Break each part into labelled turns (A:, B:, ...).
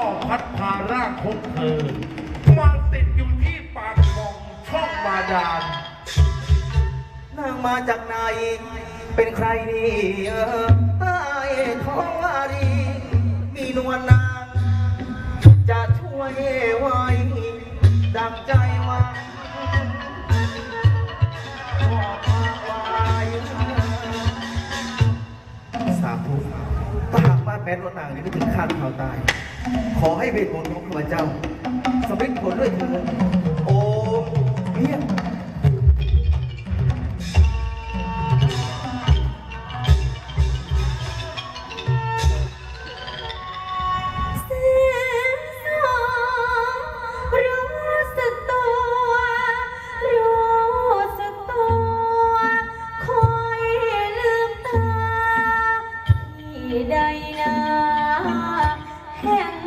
A: ก็พัดพาร่างของเธอมาติดอยู่ที่ปากของช่องบาดาล
B: นางมาจากไหน เป็นใครนี่เออใต้ท้องวารีมีนวลนาง จะช่วยไว้ ดังใจวังขอมาสาธุถ้าหากว่านแม้นวลนางนี่ถึงขั้นเขาตาย ขอให้เวทมนต์ของข้าพเจ้าสำเร็จผลด้วยเถิดโอ้เพียง
C: เสียงสองรู้สึกตัวรู้สตัวคอยลืมตาที่ใดนะ แ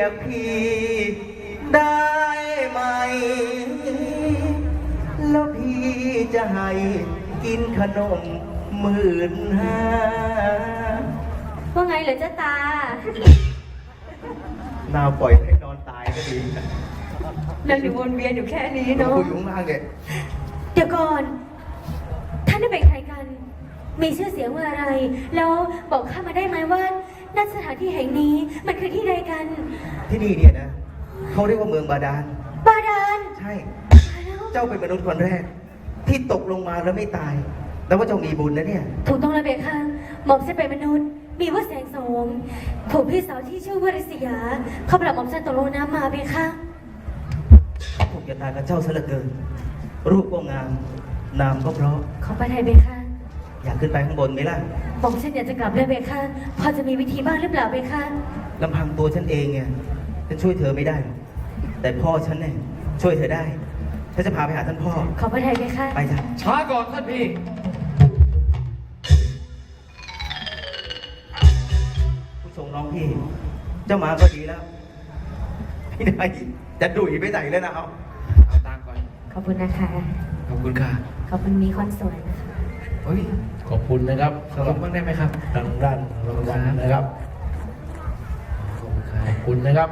C: ย
B: กพี่ได้ไหม แล้วพี่จะให้กินขนมหมื่นห้า
C: ว่าไงเหรอเจ้าตา
B: นาปล่อยให้นอนตายก็ดี
C: เราอยู่วนเวียนอยู่แค่นี้
B: น้อง
C: เนาะ
B: คุยอยู่ข้างล่างเนี่ย
C: เดี๋ยวก่อน ท่านได้เป็นใครกัน มีชื่อเสียงว่าอะไร แล้วบอกข้ามาได้ไหมว่า ณสถานที่แห่งนี้มันคือที่ใดกัน
B: ที่นี่เนี่ยนะเขาเรียกว่าเมืองบาดาล
C: บาดาล
B: ใช่
C: ตายแล้ว
B: เจ้าเป็นมนุษย์คนแรก ที่ตกลงมาแล้วไม่ตาย แล้วว่าเจ้ามีบุญนะเนี่ย
C: ถูกต้องแล้วเบค่ะหม่อมฉันเป็นมนุษย์ มีว่าแสงโสมถูกพี่สาวที่ชื่อว่าริษยา เขาปรับหม่อมฉันตกลงน้ำมาเบค่ะ
B: เขาถูกจะตายกับเจ้าซะเหลือเกิน รูปก็งาม นามก็เพราะ
C: ขอไปไทยเบค่ะ
B: อยากขึ้นไปข้างบนไหมล่ะ
C: หม่อมฉันอยากจะกลับแล้วเบค่ะพอจะมีวิธีบ้างหรือเปล่าเบค่ะ
B: ลำพังตัวฉันเองไงฉันช่วยเธอไม่ได้หรอกแต่พ่อฉันเนี่ยช่วยเธอได้ฉันจะพาไปหาท่านพ่อ
C: ขอไปไทยเบค่ะ
B: ไปจ้ะ
A: ช้าก่อนท่านพี่
B: ผู้ชงน้องพี่ เจ้ามาก็ดีแล้วพี่นายจะดุยไปไหนแล้วนะเอา
A: เอาตังค์ก่อน
C: ขอบคุณนะคะ
A: ขอบคุณค่ะ
C: ขอบคุณมีคนสวยนะคะ
A: เฮ้ยขอบคุณนะครับสรุปบ้างได้ไหมครับ
D: ทางด้านรางวัลนะครับ
A: ขอบคุณครั
D: ขอ
A: บบ
D: คุณนะครับ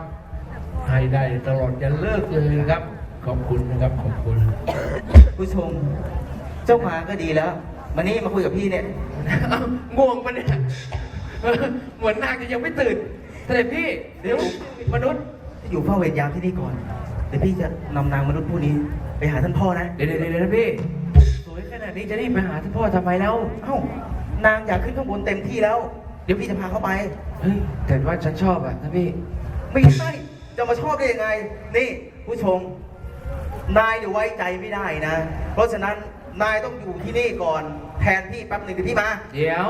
D: ให้ได้ตลอดยันเลิกเลยนะครับ ขอบคุณนะครับ ขอบคุณ
B: ผู้ชม เจ้ามาก็ดีแล้วมานี่มาคุยกับพี่เนี่ย
A: เอ้าง่วงปะเนี่ยเออเหมือนนางจะยังไม่ตื่นเสด็จพี่เดี๋ยวมนุษย์
B: อยู่เฝ้าเวรยามที่นี่ก่อนเดี๋ยวพี่จะนำนางมนุษย์ผู้นี้ ไปหาท่านพ่อนะ
A: เดี๋ยวเดี๋ยวเดี๋ยวนะพี่สวยข นาดนี้จะรีบไปหาท่านพ่อทำไมแล้ว
B: เอ้านางอยากขึ้นข้างบนเต็มที่แล้ว เดี๋ยวพี่จะพาเขาไป
A: เฮ้ยแต่ว่าฉันชอบอะท่านพี่
B: ไม่ใช่ จะมาชอบได้ยังไง นี่ผู้ชม นายเดี๋ยวไว้ใจไม่ได้นะ เพราะฉะนั้นนายต้องอยู่ที่นี่ก่อน แทนพี่แป๊บหนึ่งเดี๋ยวพี่มา
A: เดี๋ยว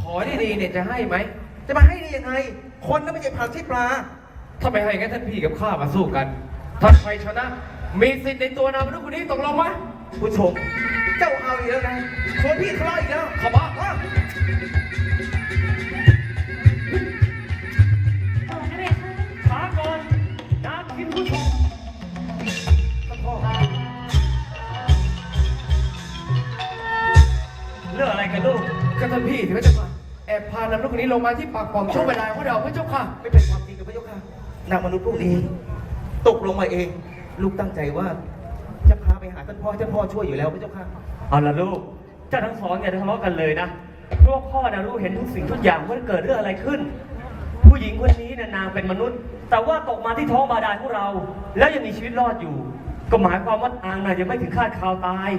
A: ขอดีๆเนี่ยจะให้ไหม
B: จะมาให้ได้ยังไง คนนั้นไม่ใช่ผักใช่ปลา
A: ถ้าไม่ให้งั้นท่านพี่กับข้ามาสู้กัน ถ้าใครชนะ มีสิทธิ์ในตัวนามนุษย์คนนี้ตกลงไหม
B: ผู้ชมเจ้าเอาอีกแล้วนะชวนพี่ทะเลาะอีกแล้ว
A: เข้ามา
B: ว่า
C: ต่อนะเบค่ะ
A: ช้าก่อนนะคิดผู้ชมท่านพ่อ
D: เรื่องอะไรกันลูก
A: ก็ท่านพี่ถือว่าจะมาแอบพานำลูกคนนี้ลงมาที่ปากป่องช่วงเวลาของเราพระเจ้าค่ะ
B: ไม่เป็นความจริงกับพระเจ้าค่ะนางมนุษย์พวกนี้ ตกลงมาเอง ลูกตั้งใจว่าจะพา ไปหาท่านพ่อท่านพ่อช่วยอยู่แล้วพระเจ้าค่ะ
E: เอาละลูก เจ้าทั้งสองอย่าทะเลาะกันเลยนะเพราะว่าพ่อนะรู้เห็นทุกสิ่งทุกอย่างว่าเกิดเรื่องอะไรขึ้น ผู้หญิงคนนี้นะนางเป็นมนุษย์ แต่ว่าตกมาที่ท้องบาดาลของเรา แล้วยังมีชีวิตรอดอยู่ ก็หมายความว่านางนะยังไม่ถึงคาดคราวตาย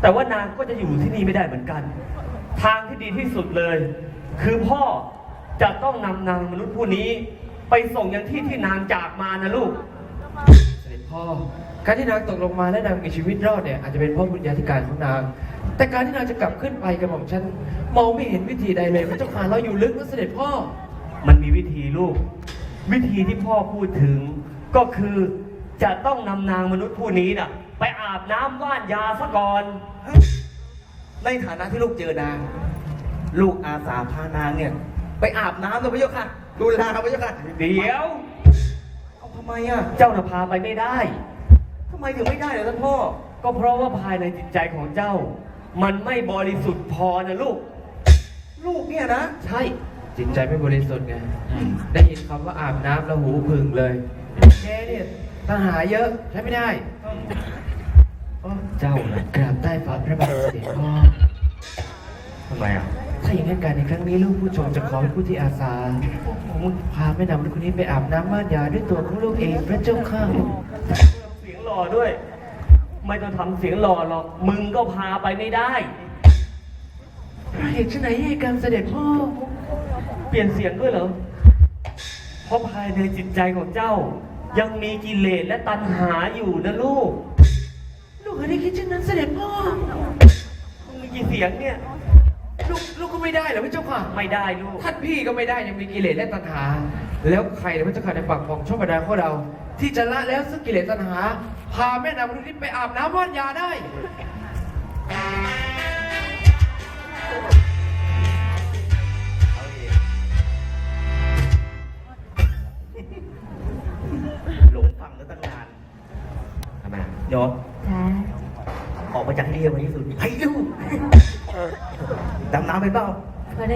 E: แต่ว่านางก็จะอยู่ที่นี่ไม่ได้เหมือนกัน ทางที่ดีที่สุดเลย คือพ่อจะต้องนำนางมนุษย์ผู้นี้ ไปส่งยังที่ที่นางจากมานะลูก
A: การที่นางตกลงมาและนางมีชีวิตรอดเนี่ยอาจจะเป็นเพราะบุญญาธิการของนาง แต่การที่นางจะกลับขึ้นไปกับผมฉันมองไม่เห็นวิธีใดเลยพระเจ้าค่ะเราอยู่ลึกนะเสด็จพ่อ
E: มันมีวิธีลูก วิธีที่พ่อพูดถึง ก็คือจะต้องนำนางมนุษย์ผู้นี้น่ะ ไปอาบน้ำว่านยาซะก่อน
B: ในฐานะที่ลูกเจอนาง ลูกอาสาพานางเนี่ย ไปอาบน้ำเลยพระเจ้าค่ะ ดูแลพระเจ้าค่ะ
E: เดี๋ยว
B: เอา ทำไมอะ
E: เจ้าน่ะพาไปไม่ได้
B: ทำไมถึงไม่ได้เหรอท่านพ่อ
E: ก็เพราะว่าภายในจิตใจของเจ้า มันไม่บริสุทธิ์พอนะลูก
B: ลูกเนี่ยนะ
A: ใช่ จิตใจไม่บริสุทธิ์ไง ได้ยินคำว่าอาบน้ำแล้วหูพึ่งเลยแกเนี่ยตัณหาเยอะใช้ไม่ได้โอ้เจ้านะกราบใต้ฝ่าพระบาทเสด็จพ่อ
E: ทำไมอะ
A: ถ้าอย่างนั้นการในครั้งนี้ลูกผู้ชมจะขอเป็นผู้ที่อาสาพาแม่นำลูกคนนี้ไปอาบน้ำม่านยาด้วยตัวของลูกเองพระเจ้าข้า
E: เสียงหล่อด้วย ไม่ต้องทำเสียงหล่อหรอก มึงก็พาไปไม่ได้
A: พระเอกชไหนให้การเสด็จพ่อ
E: เปลี่ยนเสียงด้วยเหรอ เพราะภายในจิตใจของเจ้า ยังมีกิเลสและตัณหาอยู่นะลูก
A: ลูกเคยได้คิดเช่นนั้นเสด็จพ่อ
E: มึงมีกี่เสียงเนี่ย
A: ไม่ได้เหรอพระเจ้าค่ะ
E: ไม่ได้ลูก
A: ท่านพี่ก็ไม่ได้ยังมีกิเลสและตัณหา แล้วใครนะพระเจ้าค่ะในปากของช่องบรรดาของเรา ที่จะละแล้วซึ่งกิเลสตัณหา พาแม่นำลูกนี้ไปอาบน้ำว่านยาได้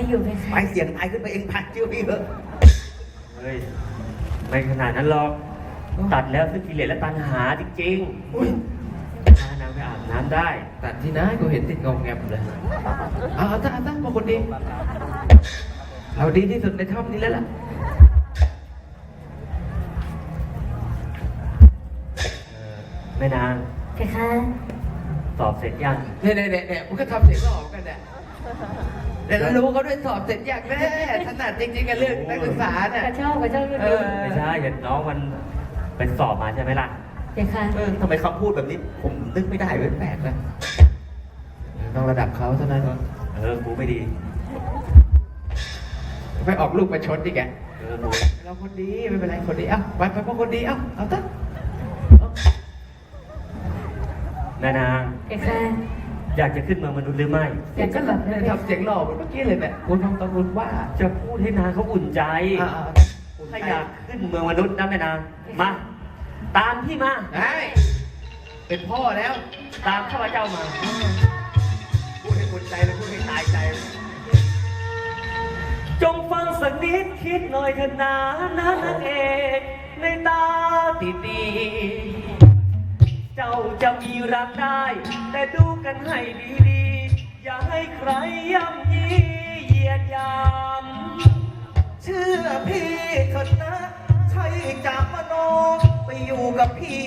B: อได้
C: อยู่ไหม
B: ไป
C: คะ
B: เสียงตายขึ้นไปเองพักเชื่อพี่เถอะ
E: เฮ้ย ไม่ขนาดนั้นหรอก ตัดแล้วซึ่งกิเลสและตัณหาจริง
A: อุ้ย
E: ๆพานางไปอาบน้ำได้
A: ตัดที่น้ากูเห็นติดงงแงมเลยเอาเอาซะเอาซะมาคนดี เราดีที่สุดในถ้ำนี้แล้วล่ะ
E: เออแม่นาง
C: เพคะ
E: สอบเสร็จยัง
A: เนี่ยเนี่ยเนี่ยเนี่ยมันก็ทำเสียงหล่อเหมือนกันเนี่ย เดี๋ยวเรารู้เขาด้วยสอบเสร็จอย่างแน่ถนัดจริงๆกันเรื่องนักศึกษาเนี่ย
C: กระชอบกระชอบ
A: เออ
E: ไม่ใช่เห็นน้องมันไปสอบมาใช่ไหมล่ะ
C: เพคะ
B: เออทำไมคำพูดแบบนี้ ผมนึกไม่ได้เว้ยแปลกนะ
A: ต้องระดับเขาเท่านั้น
E: เออกูไม่ดี
A: ไปออกลูกมาชนดิแก
E: เออกู
A: เราคนดีไม่เป็นไรคนดีเอ้าไปไปพวกคนดีเอ้าเอาตั้ง
E: แม่นาง
C: เพคะ
E: อยากจะขึ้นเมืองมนุษย์หรือไม่
C: อยากจะแบบ
A: เนี่ยทำเสียงหล่อเหมือนเมื่อกี้เลยเนี่ยคุณทองตะกุลว่า
E: จะพูดให้นางเขาอุ่นใจ
A: อ่า
E: ถ้าอยากขึ้นเมืองมนุษย์นะแม่นาง มา ตามพี่มา
A: ได้เป็นพ่อแล้ว
E: ตามข้าพเจ้ามา
B: พูดให้คนใจเลยพูดให้ตายใจเลย
E: จงฟังสักนิดคิดหน่อยเถอะนะนะนางเอกในตาตีตี เจ้าจะมีรักได้ แต่ดูกันให้ดีๆ อย่าให้ใครย่ำยีเหยียดยาม
B: เชื่อพี่เถิดนะ ใช่จากมโนไปอยู่กับพี่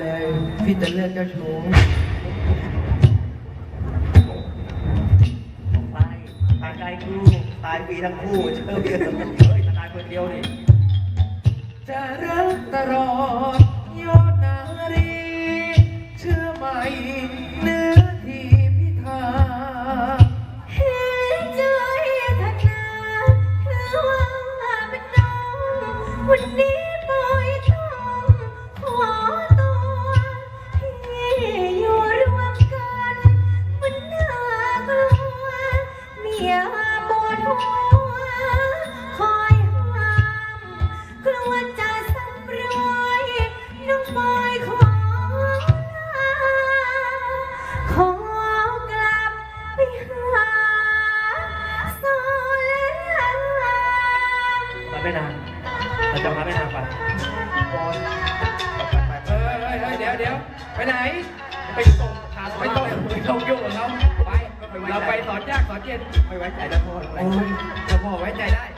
B: เล
A: ย พี่จะเลือกเจ้าชู้
E: ไปไปไกลกู
B: ตายปีทั้งคู่เชื่อเพี่เถอะ
E: เฮ้ยตายคนเดียวนี่
A: จะรักตลอด เฮ้ยเฮ้ยเฮ้ยเดี๋ยวเดี๋ยวไปไหน
B: ไปส่งขา
A: ไม่ต้องไม่ต้องยุ่งกับเขาไป เราไปสอนยากสอนเย็น
B: ไม่ไว้ใจแล้วพ่อ
A: โอ้ย